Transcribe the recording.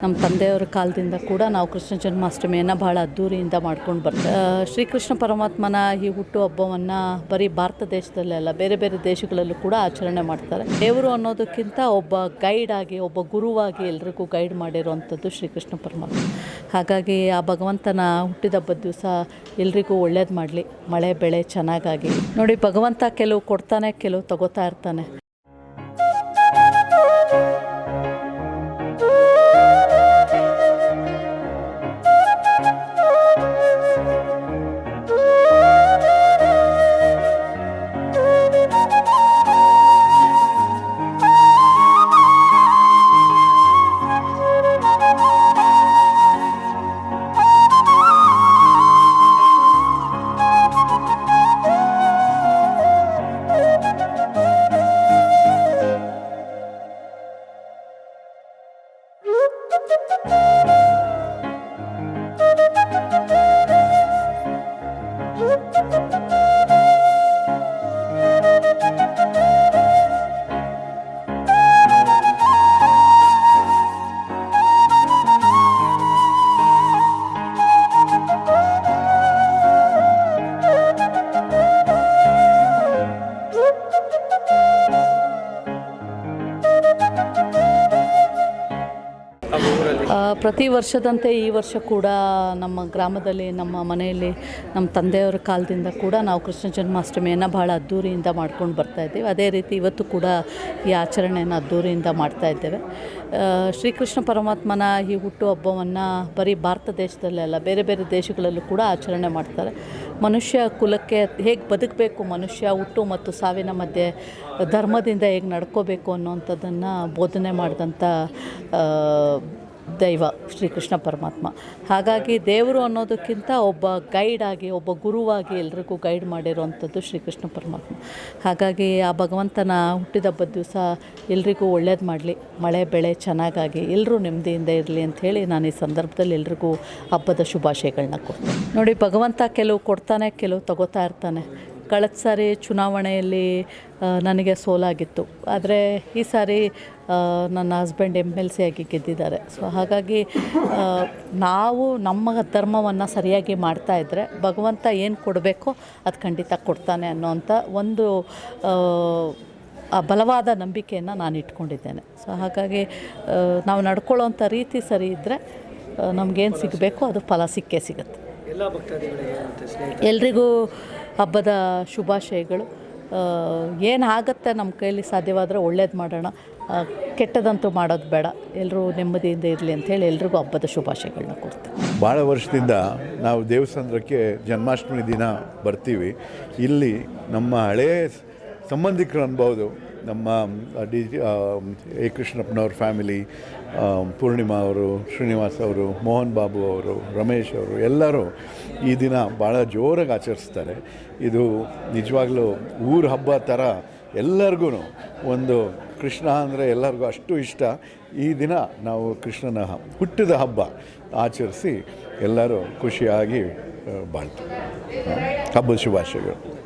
ನಮ್ಮ ತಂದೆಯವರ ಕಾಲದಿಂದ ಕೂಡ ನಾವು ಕೃಷ್ಣ ಜನ್ಮಾಷ್ಟಮಿಯನ್ನು ಬಹಳ ಅದ್ದೂರಿಯಿಂದ ಮಾಡ್ಕೊಂಡು ಬರ್ತೀವಿ ಆ, ಶ್ರೀಕೃಷ್ಣ ಪರಮಾತ್ಮನ ಈ ಹುಟ್ಟು ಹಬ್ಬವನ್ನು ಬರೀ ಭಾರತ ದೇಶದಲ್ಲೆಲ್ಲ ಬೇರೆ ಬೇರೆ ದೇಶಗಳಲ್ಲೂ ಕೂಡ ಆಚರಣೆ ಮಾಡ್ತಾರೆ. ದೇವರು ಅನ್ನೋದಕ್ಕಿಂತ ಒಬ್ಬ ಗೈಡ್ ಆಗಿ ಒಬ್ಬ ಗುರುವಾಗಿ ಎಲ್ರಿಗೂ ಗೈಡ್ ಮಾಡಿರುವಂಥದ್ದು ಶ್ರೀಕೃಷ್ಣ ಪರಮಾತ್ಮ. ಹಾಗಾಗಿ ಆ ಭಗವಂತನ ಹುಟ್ಟಿದಬ್ಬದ ದಿವಸ ಎಲ್ರಿಗೂ ಒಳ್ಳೇದು ಮಾಡಲಿ ಮಳೆ ಬೆಳೆ ಚೆನ್ನಾಗಾಗಿ. ನೋಡಿ ಭಗವಂತ ಕೆಲವು ಕೊಡ್ತಾನೆ ಕೆಲವು ತಗೋತಾ ಇರ್ತಾನೆ. ಪ್ರತಿ ವರ್ಷದಂತೆ ಈ ವರ್ಷ ಕೂಡ ನಮ್ಮ ಗ್ರಾಮದಲ್ಲಿ, ನಮ್ಮ ಮನೆಯಲ್ಲಿ, ನಮ್ಮ ತಂದೆಯವರ ಕಾಲದಿಂದ ಕೂಡ ನಾವು ಕೃಷ್ಣ ಜನ್ಮಾಷ್ಟಮಿಯನ್ನು ಭಾಳ ಅದ್ಧೂರಿಯಿಂದ ಮಾಡ್ಕೊಂಡು ಬರ್ತಾ ಇದ್ದೀವಿ. ಅದೇ ರೀತಿ ಇವತ್ತು ಕೂಡ ಈ ಆಚರಣೆಯನ್ನು ಅದ್ಧೂರಿಯಿಂದ ಮಾಡ್ತಾ ಇದ್ದೇವೆ. ಶ್ರೀಕೃಷ್ಣ ಪರಮಾತ್ಮನ ಈ ಹುಟ್ಟು ಹಬ್ಬವನ್ನು ಬರೀ ಭಾರತ ದೇಶದಲ್ಲೇ ಅಲ್ಲ, ಬೇರೆ ಬೇರೆ ದೇಶಗಳಲ್ಲೂ ಕೂಡ ಆಚರಣೆ ಮಾಡ್ತಾರೆ. ಮನುಷ್ಯ ಕುಲಕ್ಕೆ ಹೇಗೆ ಬದುಕಬೇಕು, ಮನುಷ್ಯ ಹುಟ್ಟು ಮತ್ತು ಸಾವಿನ ಮಧ್ಯೆ ಧರ್ಮದಿಂದ ಹೇಗೆ ನಡ್ಕೋಬೇಕು ಅನ್ನೋವಂಥದ್ದನ್ನು ಬೋಧನೆ ಮಾಡಿದಂಥ ದೈವ ಶ್ರೀಕೃಷ್ಣ ಪರಮಾತ್ಮ. ಹಾಗಾಗಿ ದೇವರು ಅನ್ನೋದಕ್ಕಿಂತ ಒಬ್ಬ ಗೈಡ್ ಆಗಿ, ಒಬ್ಬ ಗುರುವಾಗಿ ಎಲ್ರಿಗೂ ಗೈಡ್ ಮಾಡಿರುವಂಥದ್ದು ಶ್ರೀಕೃಷ್ಣ ಪರಮಾತ್ಮ. ಹಾಗಾಗಿ ಆ ಭಗವಂತನ ಹುಟ್ಟಿದಬ್ಬದ ದಿವಸ ಎಲ್ರಿಗೂ ಒಳ್ಳೇದು ಮಾಡಲಿ. ಮಳೆ, ಬೆಳೆ ಚೆನ್ನಾಗಾಗಿ ಎಲ್ಲರೂ ನೆಮ್ಮದಿಯಿಂದ ಇರಲಿ ಅಂಥೇಳಿ ನಾನು ಈ ಸಂದರ್ಭದಲ್ಲಿ ಎಲ್ರಿಗೂ ಹಬ್ಬದ ಶುಭಾಶಯಗಳನ್ನ ಕೊಡ್ತೀನಿ. ನೋಡಿ ಭಗವಂತ ಕೆಲವು ಕೊಡ್ತಾನೆ, ಕೆಲವು ತಗೋತಾ ಇರ್ತಾನೆ. ಕಳೆದ ಸಾರಿ ಚುನಾವಣೆಯಲ್ಲಿ ನನಗೆ ಸೋಲಾಗಿತ್ತು. ಆದರೆ ಈ ಸಾರಿ ನನ್ನ ಹಸ್ಬೆಂಡ್ ಎಂ ಎಲ್ ಸಿ ಆಗಿ ಗೆದ್ದಿದ್ದಾರೆ. ಸೊ ಹಾಗಾಗಿ ನಾವು ನಮ್ಮ ಧರ್ಮವನ್ನು ಸರಿಯಾಗಿ ಮಾಡ್ತಾ ಇದ್ದರೆ ಭಗವಂತ ಏನು ಕೊಡಬೇಕೋ ಅದು ಖಂಡಿತ ಕೊಡ್ತಾನೆ ಅನ್ನೋವಂಥ ಒಂದು ಬಲವಾದ ನಂಬಿಕೆಯನ್ನು ನಾನು ಇಟ್ಕೊಂಡಿದ್ದೇನೆ. ಸೊ ಹಾಗಾಗಿ ನಾವು ನಡ್ಕೊಳ್ಳೋವಂಥ ರೀತಿ ಸರಿ ಇದ್ದರೆ ನಮಗೇನು ಸಿಗಬೇಕೋ ಅದು ಫಲ ಸಿಕ್ಕೇ ಸಿಗುತ್ತೆ. ಎಲ್ಲ ಭಕ್ತಾದಿಗಳಿಗೆ ಮತ್ತು ಸ್ನೇಹಿತ ಎಲ್ರಿಗೂ ಹಬ್ಬದ ಶುಭಾಶಯಗಳು. ಏನಾಗುತ್ತೆ ನಮ್ಮ ಕೈಯಲ್ಲಿ ಸಾಧ್ಯವಾದರೆ ಒಳ್ಳೇದು ಮಾಡೋಣ. ಕೆಟ್ಟದಂತೂ ಮಾಡೋದು ಬೇಡ. ಎಲ್ಲರೂ ನೆಮ್ಮದಿಯಿಂದ ಇರಲಿ ಅಂಥೇಳಿ ಎಲ್ರಿಗೂ ಹಬ್ಬದ ಶುಭಾಶಯಗಳನ್ನ ಕೊಡ್ತೀನಿ. ಭಾಳ ವರ್ಷದಿಂದ ನಾವು ದೇವಸ್ಥಾನಕ್ಕೆ ಜನ್ಮಾಷ್ಟಮಿ ದಿನ ಬರ್ತೀವಿ. ಇಲ್ಲಿ ನಮ್ಮ ಹಳೇ ಸಂಬಂಧಿಕರು ಅನ್ಬೋದು ನಮ್ಮ ಡಿ ಎ. ಕೃಷ್ಣಪ್ಪನವ್ರ ಫ್ಯಾಮಿಲಿ ಪೂರ್ಣಿಮಾ ಅವರು, ಶ್ರೀನಿವಾಸ್ ಅವರು, ಮೋಹನ್ ಬಾಬು ಅವರು, ರಮೇಶ್ ಅವರು ಎಲ್ಲರೂ ಈ ದಿನ ಭಾಳ ಜೋರಾಗಿ ಆಚರಿಸ್ತಾರೆ. ಇದು ನಿಜವಾಗ್ಲೂ ಊರ ಹಬ್ಬ ಥರ ಎಲ್ಲರಿಗೂ ಒಂದು ಕೃಷ್ಣ ಅಂದರೆ ಎಲ್ಲರಿಗೂ ಅಷ್ಟು ಇಷ್ಟ. ಈ ದಿನ ನಾವು ಕೃಷ್ಣನ ಹುಟ್ಟಿದ ಹಬ್ಬ ಆಚರಿಸಿ ಎಲ್ಲರೂ ಖುಷಿಯಾಗಿ ಬಾಳ್ತೀವಿ. ಹಬ್ಬದ ಶುಭಾಶಯಗಳು.